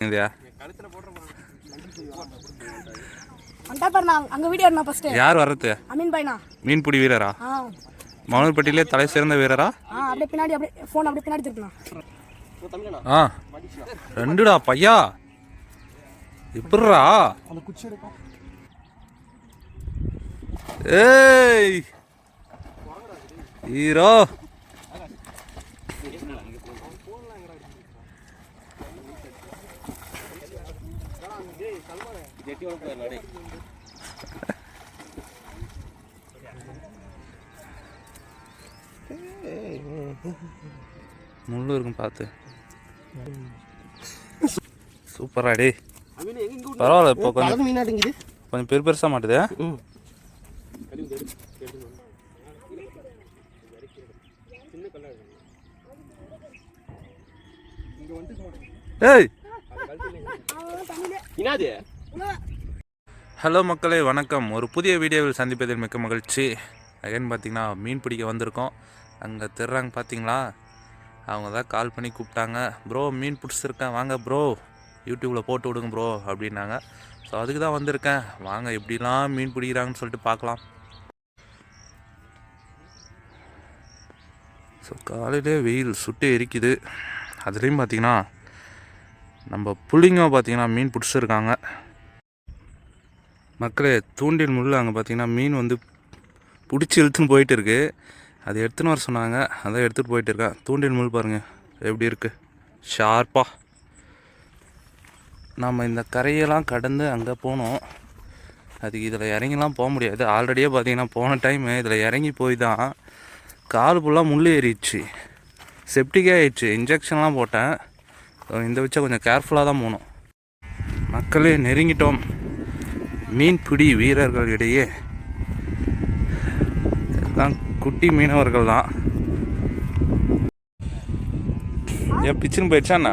இதையா யார் வர்றது? அமீன் பாய்னா மீன்பிடி வீரரா? ஆ. மணல்பட்டியிலே தலை சிறந்த வீரரா? ஆ அப்படியே பின்னாடி அப்படியே ஃபோன் அப்படியே பின்னாடி திருப்பலாம் ஆ. ரெண்டுடா பையா? இப்படிரா ஏய்! ஹீரோ! முள்ளு இருக்கும் பார்த்து. சூப்பரா டே பரவாயில்ல இப்போ கொஞ்சம் கொஞ்சம் பெரு பெருசாக மாட்டுது. ஏய் இனாது? ஹலோ மக்களே வணக்கம். ஒரு புதிய வீடியோவில் சந்திப்பதில் மிக்க மகிழ்ச்சி. அகைன் பார்த்தீங்கன்னா மீன் பிடிக்க வந்திருக்கோம். அங்கே திருறாங்க பார்த்தீங்களா? அவங்க தான் கால் பண்ணி கூப்பிட்டாங்க. ப்ரோ மீன் பிடிச்சிருக்கேன். வாங்க ப்ரோ யூடியூப்பில் போட்டு விடுங்க ப்ரோ அப்படின்னாங்க. ஸோ அதுக்கு தான் வந்திருக்கேன். வாங்க எப்படிலாம் மீன் பிடிக்கிறாங்கன்னு சொல்லிட்டு பார்க்கலாம். ஸோ காலையிலே வெயில் சுட்டு எரிக்குது. அதுலேயும் பார்த்திங்கன்னா நம்ம புள்ளிங்க பார்த்தீங்கன்னா மீன் பிடிச்சிருக்காங்க. மக்களே தூண்டில் முள் அங்கே பார்த்தீங்கன்னா மீன் வந்து பிடிச்சி இழுத்துன்னு போயிட்டு இருக்குது அது எடுத்துன்னு வர சொன்னாங்க. அதான் எடுத்துகிட்டு போயிட்டு இருக்கேன் தூண்டில் முள் பாருங்கள் எப்படி இருக்குது ஷார்ப்பாக நம்ம இந்த கரையெல்லாம் கடந்து அங்கே போனோம். அதுக்கு இதில் இறங்கிலாம் போக முடியாது. ஆல்ரெடியே பார்த்தீங்கன்னா போன டைமு இதில் இறங்கி போய் தான் கால் ஃபுல்லாக முள் ஏறிடுச்சு. செப்டிக்கே ஆயிடுச்சு. இன்ஜெக்ஷன்லாம் போட்டேன். இந்த வச்சா கொஞ்சம் கேர்ஃபுல்லாக தான் போகணும். மக்களே நெருங்கிட்டோம். மீன்பிடி வீரர்களிடையே எல்லாம் குட்டி மீனவர்கள் தான். ஏன் பிச்சுன்னு போயிடுச்சாண்ணா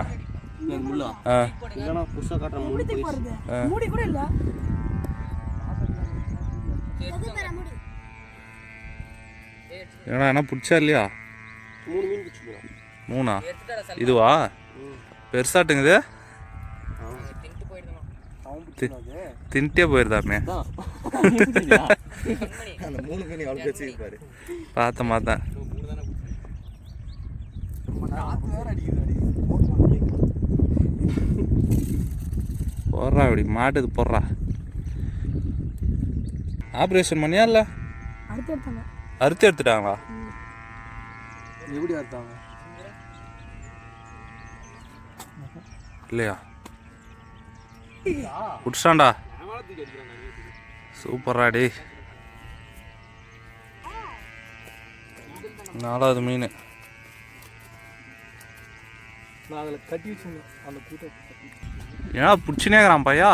ஏன்னா என்ன பிடிச்சா இல்லையா? மூணு இதுவா? பெருசாட்டுங்குது தின்ட்டே வச்சுருப்பாரு. பார்த்தேன் பார்த்தேன் போடுறா இப்படி மாட்டுது போடுறா. ஆப்ரேஷன் பண்ணியா இல்லை? அறுத்து எடுத்துட்டாங்களா? எப்படி அறுத்தாங்க? இல்லையா? குடிச்சாண்டா சூப்பரா டே நாலாவது மீன். நான் அதில் கட்டி வச்சுருந்தேன். அந்த கூட்டை ஏன்னா பிடிச்சினேக்கிறான் பையா?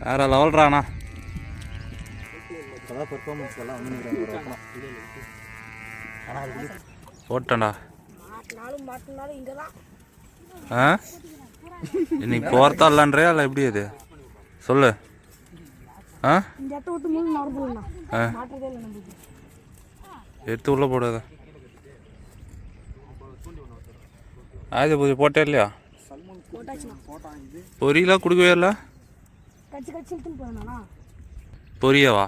வேற லெவல்றாண்ணா போட்டேன்டா மாட்டினாலும் மாட்டினாலும் இங்க தான் ஆ? இன்னைக்கு போகிறதா இல்லைன்றியா இல்லை எப்படி அது? சொல்லு. ஆ? ஆ. எடுத்து உள்ளே போடாத ஆயுத பூஜை போட்டே இல்லையா? பொரியெலாம் கொடுக்கவே இல்லை? பொரியவா?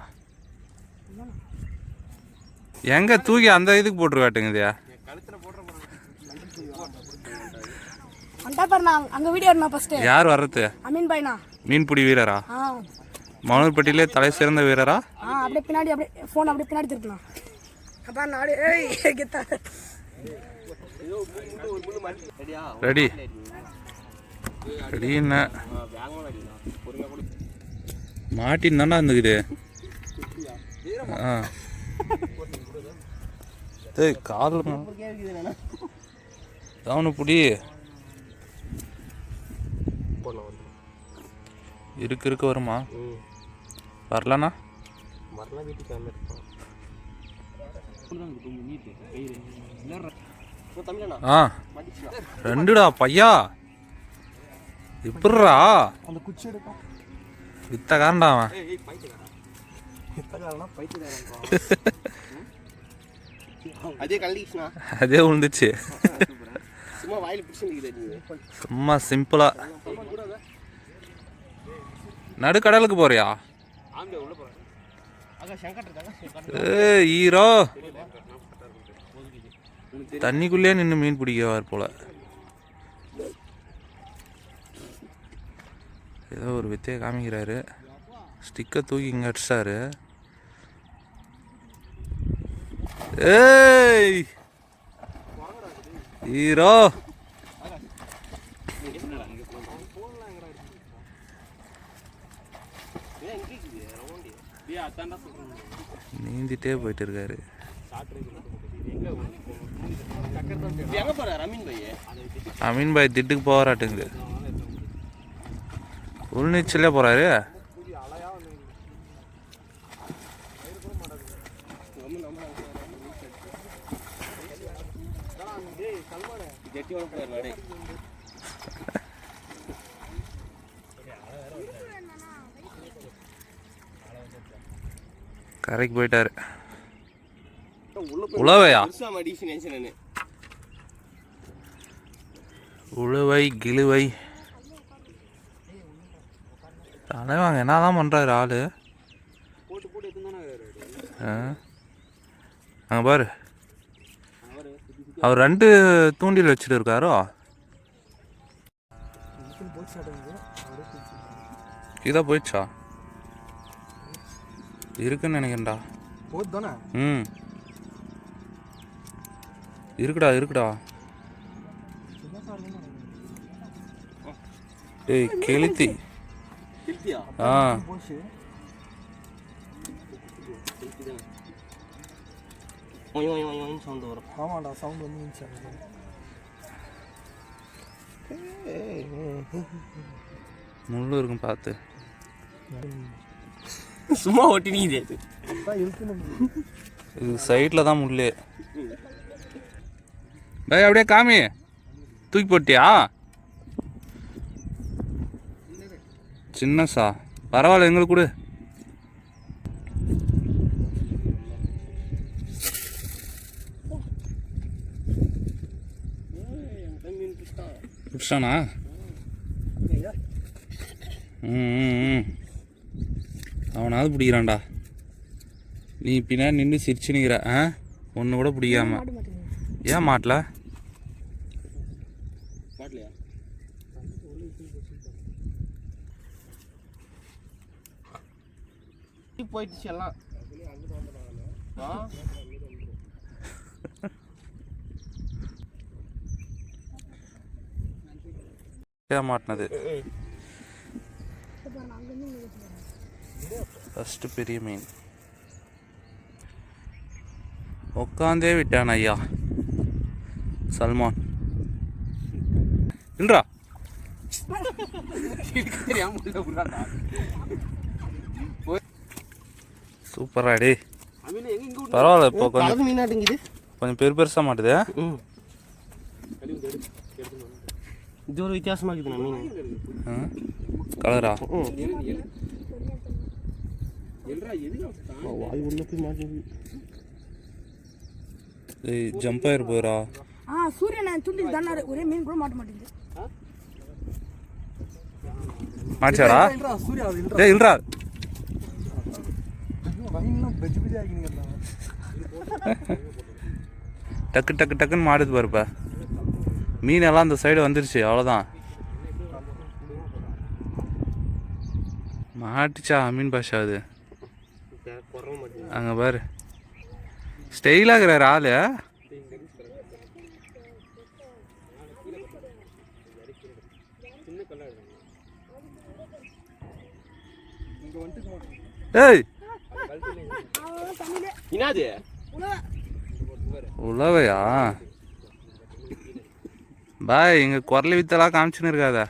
எங்கே தூக்கி அந்த இதுக்கு போட்டுருக்காட்டுங்கதையா? காட்டுங்கதியா அண்டா பாரு நான் அங்க வீடியோ ஃபர்ஸ்ட் யார் வர்றது? அமீன் பாய்னா? மீன்பிடி வீரரா? ஆ. மணல்பட்டியிலே தலை சிறந்த வீரரா? ஆ அப்படியே பின்னாடி அப்படியே ஃபோன் அப்படியே பின்னாடி திருப்பலாம். அப்பா நாடு ஏய் கெத்தா. ரெடி. ரெடி என்ன? மாட்டின் தானே இருந்துக்குது. ஆ. டேய் கால் கவனு புடி இருக்கு இருக்கு வருமா? ம். வரலண்ணா மறுநாள் வீட்டுக்கு வந்துருப்பான் தமிழனா ஆ ரெண்டுடா பையா. இப்படிரா அந்த குச்சி எடுக்கும் வித்த காரண்டா அவன் அதே கலடிச்சுனா அதே விழுந்துச்சு சும்மா வாயில பிடிச்சி நிற்குது நீ. சும்மா சிம்பிளா. நடுக்கடலுக்கு போறியா? ஈரோ தண்ணிக்குள்ளேயே நின்று மீன் பிடிக்கவார் போல. ஏதோ ஒரு வித்தையை காமிக்கிறாரு. ஸ்டிக்கை தூக்கி இங்கே அடிச்சாரு ஏய்! ஹீரோ. நீந்திட்டே போயிட்டு இருக்காரு அமீன் பாய் திட்டுக்கு போகிறாட்டுங்க உள்நீச்சலே போகிறாரு கரைக்கு போயிட்டாரு. உழவையா? உழுவை கிழுவை. தலைவாங்க என்னதான் பண்றாரு ஆளு? போட்டு போட்டு எத்தனை ஆ? அங்க பாரு. அவர் ரெண்டு தூண்டில் வச்சுட்டு இருக்காரோ இதா போயிடுச்சா? இருக்குன்னு நினைக்கிறேன்டா. ம். இருக்குடா இருக்குடா. ஏய் கெளுத்தி. ஆ. ஐயோ ஒய் சவுண்ட் வரும் ஆமாடா சவுண்ட் வந்து சவுண்ட் முள்ளு இருக்கும் பார்த்து சும்மா ஒட்டி நீது இது சைடில் தான் முள்ளு பை அப்படியே காமி தூக்கி போட்டியா சின்னசா பரவாயில்ல எங்களுக்கு கொடு பிடிச்சானா ம் அவனாவது பிடிக்கிறான்டா. நீ பின்னாடி நின்று சிரிச்சு நிற்கிற ஆ? ஒன்று கூட பிடிக்காம. ஏன் மாட்டல? மாட்டலையா? போயிடுச்சு எல்லாம். ஏன் மாட்டினது. ஃபஸ்ட்டு பெரிய மீன். உட்காந்தே விட்டான் ஐயா. சல்மான். விடுறான்டா சூப்பரா டே பரவாயில்ல இப்போ கொஞ்சம் கொஞ்சம் பெரு பெருசாக மாட்டுது. இது ஒரு வித்தியாசமா இருக்குது மீன்? கலரா ஏய் ஜம்ப் ஆயிரு போயிரா ஆ சூரியன் துண்டில் தானே ஒரே மீன் கூட மாட்ட மாட்டேங்குது பெஜ் பெஜ் ஆகிங்க டக்கு டக்கு டக்குன்னு மாடுது பாருப்ப மீன் எல்லாம் அந்த சைடு வந்துருச்சு அவ்வளோதான் மாட்டுச்சா மீன் பாஷா அது. அங்கே பாரு. ஸ்டைலாக இருக்கிறார் ஆளு. ஏய்! உழவையா பாய் இங்க குரலி வித்தெல்லாம் காமிச்சுன்னு இருக்காத.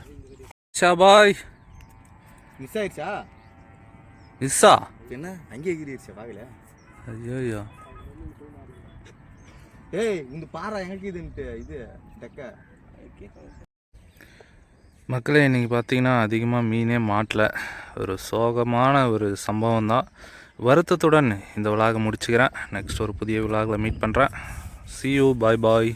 ஷா பாய். மிஸ் ஆயிடுச்சா? மிஸ்ஸா என்ன? அங்கேயே எகிரிடுச்சா பார்க்கல. ஐயோ ஏய் இந்த பாறை எங்க இதுன்ட்டு இது டக்க. மக்களே இன்றைக்கி பார்த்தீங்கன்னா அதிகமாக மீனே மாட்டல. ஒரு சோகமான ஒரு சம்பவம் தான். வருத்தத்துடன் இந்த விலாகை முடிச்சுக்கிறேன். நெக்ஸ்ட் ஒரு புதிய விலாகில் மீட் பண்ணுறேன் see you bye பாய்